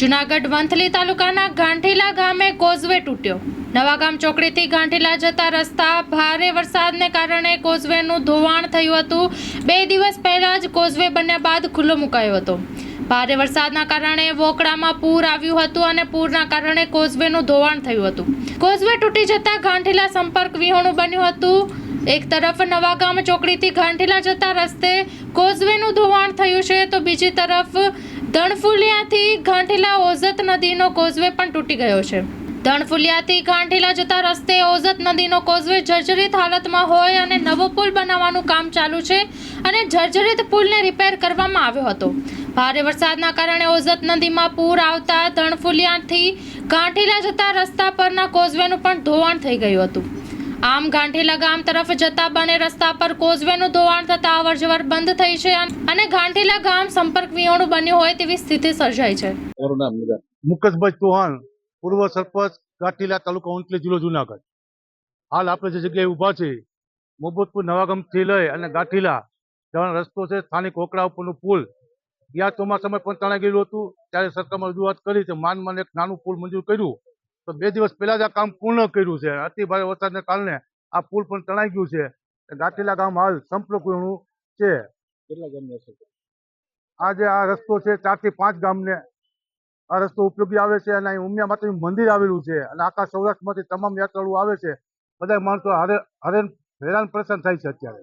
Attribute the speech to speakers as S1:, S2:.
S1: જુનાગઢ વંથલી તાલુકાના ગાંઠીલા ગામે કોઝવે તૂટ્યો. નવાગામ ચોકડીથી ગાંઠીલા જતા રસ્તા ભારે વરસાદને કારણે કોઝવેનું ધોવાણ થયું હતું. બે દિવસ પહેલા જ કોઝવે બન્યા બાદ ખુલ્લો મુકાયો હતો. ભારે વરસાદના કારણે વોકડામાં પૂર આવ્યું હતું અને પૂરના કારણે કોઝવેનું ધોવાણ થયું હતું. કોઝવે તૂટી જતા ગાંઠીલા સંપર્ક વિહોણું બન્યું હતું. એક તરફ નવાગામ ચોકડીથી ગાંઠીલા જતા રસ્તે કોઝવેનું ધોવાણ થયું છે તો બીજી તરફ ધણફુલિયાથી ગાંઠીલા ઓઝત નદીનો કોઝવે પણ તૂટી ગયો છે. ધણફુલિયાથી ગાંઠીલા જતા રસ્તે ઓઝત નદીનો કોઝવે જર્જરિત હાલતમાં હોય અને નવો પુલ બનાવવાનું કામ ચાલુ છે અને જર્જરિત પુલને રિપેર કરવામાં આવ્યો હતો. ભારે વરસાદના કારણે ઓઝત નદીમાં પૂર આવતા ધણફુલિયાથી ગાંઠીલા જતા રસ્તા પરના કોઝવેનું પણ ધોવાણ થઈ ગયું હતું. આમ ગાંઠીલા ગામ તરફ જતા બંને રસ્તા પર કોઝવેનું ધોવાણ થતા અવરજવર બંધ થઈ છે અને ગાંઠીલા ગામ સંપર્ક વિહોણું બન્યું હોય તેવી સ્થિતિ સર્જાઈ છે.
S2: મુકેશભાઈ ચૌહાણ પૂર્વ સરપંચ ગાંઠીલા તાલુકા ઉંટલી જિલ્લો જુનાગઢ. હાલ આપણે જે જગ્યાએ ઊભા છે મોહબ્બતપુર નવાગામથી લઈ અને ગાંઠીલા જવાનો રસ્તો છે સ્થાનિક ઓકડા ઉપરનું પુલ. ત્યાં ચોમાસામાં પણ તણાઈ ગયેલું હતું ત્યારે સરકારમાં રજૂઆત કરી છે માન માન એક નાનું પુલ મંજૂર કર્યું. તો બે દિવસ પહેલા જ આ કામ પૂર્ણ કર્યું છે. અતિ ભારે વરસાદને કારણે આ પુલ પણ તણાઈ ગયું છે. ગાંઠીલા ગામ હાલ સંપર્ક છે.
S3: કેટલા ગામની અસર છે?
S2: આ જે આ રસ્તો છે ચારથી પાંચ ગામને. આ રસ્તો ઉપયોગી આવે છે અને અહીં ઉમિયા માતાનું મંદિર આવેલું છે અને આખા સૌરાષ્ટ્રમાંથી તમામ યાત્રાળુઓ આવે છે. બધા માણસો હરે હરેન હેરાન પરેશાન થાય છે અત્યારે.